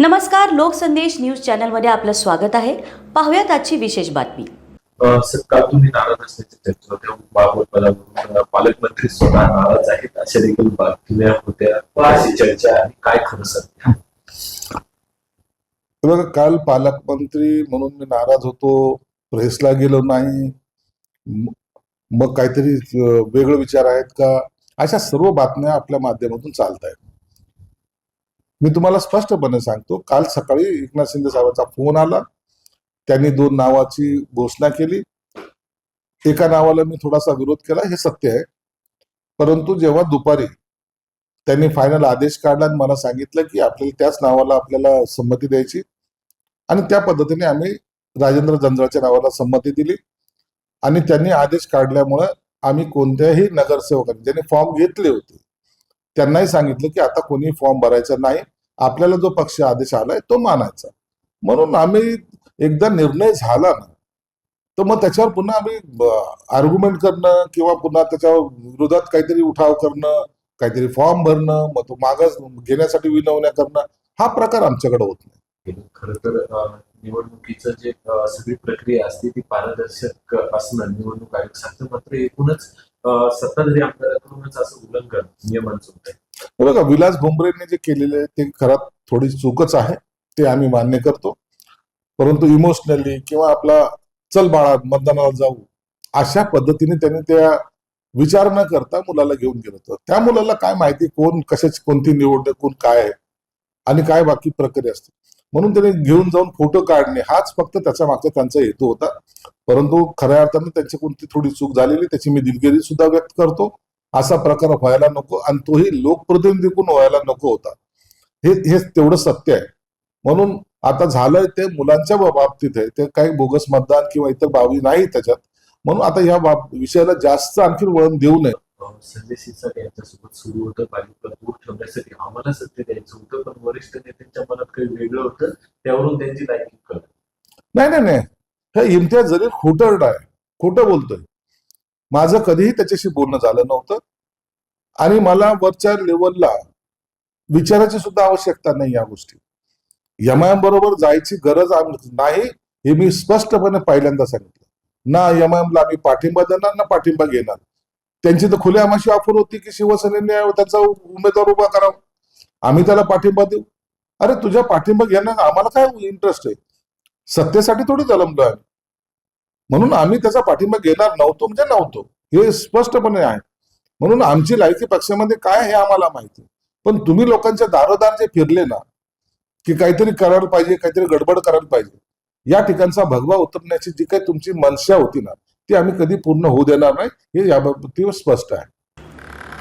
नमस्कार लोकसंदेश न्यूज चॅनलमध्ये आपलं स्वागत आहे. पाहूयात आजची विशेष बातमी. काल तुम्ही नाराज असल्याची चर्चा पालकमंत्री स्वतः नाराज आहेत अशा देखील बातम्या होत्या. अशी चर्चा आहे काय खरं हे बघा काल पालकमंत्री म्हणून मी नाराज होतो प्रेसला गेलो नाही. म- मग काहीतरी वेगळे विचार आहेत का? अशा सर्व बातम्या आपल्या माध्यमातून चालत आहेत मी तुम्हाला स्पष्टपणे सांगतो काल सकाळी एकनाथ शिंदे साहेबांचा फोन आला. त्यांनी दोन नावाची घोषणा केली. एका नावाला मी थोडासा विरोध केला हे सत्य आहे. परंतु जेव्हा दुपारी त्यांनी फायनल आदेश काढला आणि मला सांगितलं की आपल्याला त्याच नावाला आपल्याला संमती द्यायची. आणि त्या पद्धतीने आम्ही राजेंद्र जंजाळच्या नावाला संमती दिली. आणि त्यांनी आदेश काढल्यामुळं आम्ही कोणत्याही नगरसेवकांनी ज्यांनी फॉर्म घेतले होते त्यांनाही सांगितलं की आता कोणी फॉर्म भरायचा नाही. आपल्याला जो पक्ष आदेश आलाय तो मानायचा. म्हणून आम्ही एकदा निर्णय झाला ना तर मग त्याच्यावर पुन्हा आम्ही आर्ग्युमेंट करणं किंवा पुन्हा त्याच्या विरोधात काहीतरी उठाव करणं काहीतरी फॉर्म भरणं मग तो मागास घेण्यासाठी विनवण्या करणं हा प्रकार आमच्याकडे होत नाही. खर तर निवडणुकीचं जे सगळी प्रक्रिया असते ती पारदर्शक असणं निवडणूक आयोग सांगतं. मात्र एकूणच सत्ताधारी आमदाराकडूनच असं उल्लंघन नियमांचं होतं बघा विलास भुमरेंनी जे केलेले आहे ते खराब थोडी चूकच आहे ते आम्ही मान्य करतो. परंतु इमोशनली किंवा आपला चल बाळा मतदानाला जाऊ अशा पद्धतीने त्यांनी त्या विचार न करता मुलाला घेऊन गेलं होतं. त्या मुलाला काय माहिती कोण कशाची कोणती निवड कोण काय आहे आणि काय बाकी प्रक्रिया असते. म्हणून त्याने घेऊन जाऊन फोटो काढणे हाच फक्त त्याच्या मागचा त्यांचा हेतू होता. परंतु खऱ्या अर्थाने त्यांची कोणती थोडी चूक झालेली त्याची मी दिलगिरी सुद्धा व्यक्त करतो. असा प्रकार व्हायला नको आणि तोही लोकप्रतिनिधीकडून व्हायला नको होता. हे हे तेवढं सत्य आहे. म्हणून आता झालंय ते मुलांच्या बाबतीत आहे. ते काही बोगस मतदान किंवा इतर बाबी नाही त्याच्यात. म्हणून आता या बाब विषयाला जास्त आणखी वळण देऊ नये. अ, संजय शिरसाट यांच्यासोबत सुरू होतं. पालिका दूर ठेवण्यासाठी आम्हाला सत्य द्यायचं होतं. पण वरिष्ठ नेत्यांच्या मनात काही वेगळं होतं. त्यावरून त्यांची लायकी कळ नाही नाही नाही. हे इम्तियाज जरीर खोटरड आहे. खोटं बोलतोय. माझं कधीही त्याच्याशी बोलणं झालं नव्हतं. आणि मला वरच्या लेवलला विचाराची सुद्धा आवश्यकता नाही या गोष्टी. यमायम बरोबर जायची गरज नाही हे मी स्पष्टपणे पहिल्यांदा सांगितलं. ना यमायमला आम्ही पाठिंबा देणार ना पाठिंबा घेणार. त्यांची तर खुल्या आमाशी ऑफर होती की शिवसेनेने त्यांचा उमेदवार उभा करावा. आम्ही त्याला पाठिंबा देऊ. अरे तुझ्या पाठिंबा घेण्यात आम्हाला काय इंटरेस्ट आहे? सत्तेसाठी थोडी जलमलो आम्ही. म्हणून आम्ही त्याचा पाठिंबा घेणार नव्हतो म्हणजे नव्हतो. हे स्पष्टपणे आहे. म्हणून आमची लायकी पक्षामध्ये काय हे आम्हाला माहिती पण तुम्ही लोकांच्या दारोदार जे फिरले ना की काहीतरी करायला पाहिजे काहीतरी गडबड करायला पाहिजे या ठिकाणचा भगवा उतरण्याची जी काही तुमची मनशा होती ना ती आम्ही कधी पूर्ण होऊ देणार नाही हे याबाबतीवर स्पष्ट आहे.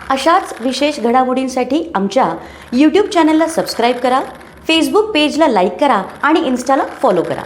अशाच विशेष घडामोडींसाठी आमच्या यूट्यूब चॅनलला सबस्क्राईब करा फेसबुक पेजला लाईक करा आणि इन्स्टाला फॉलो करा.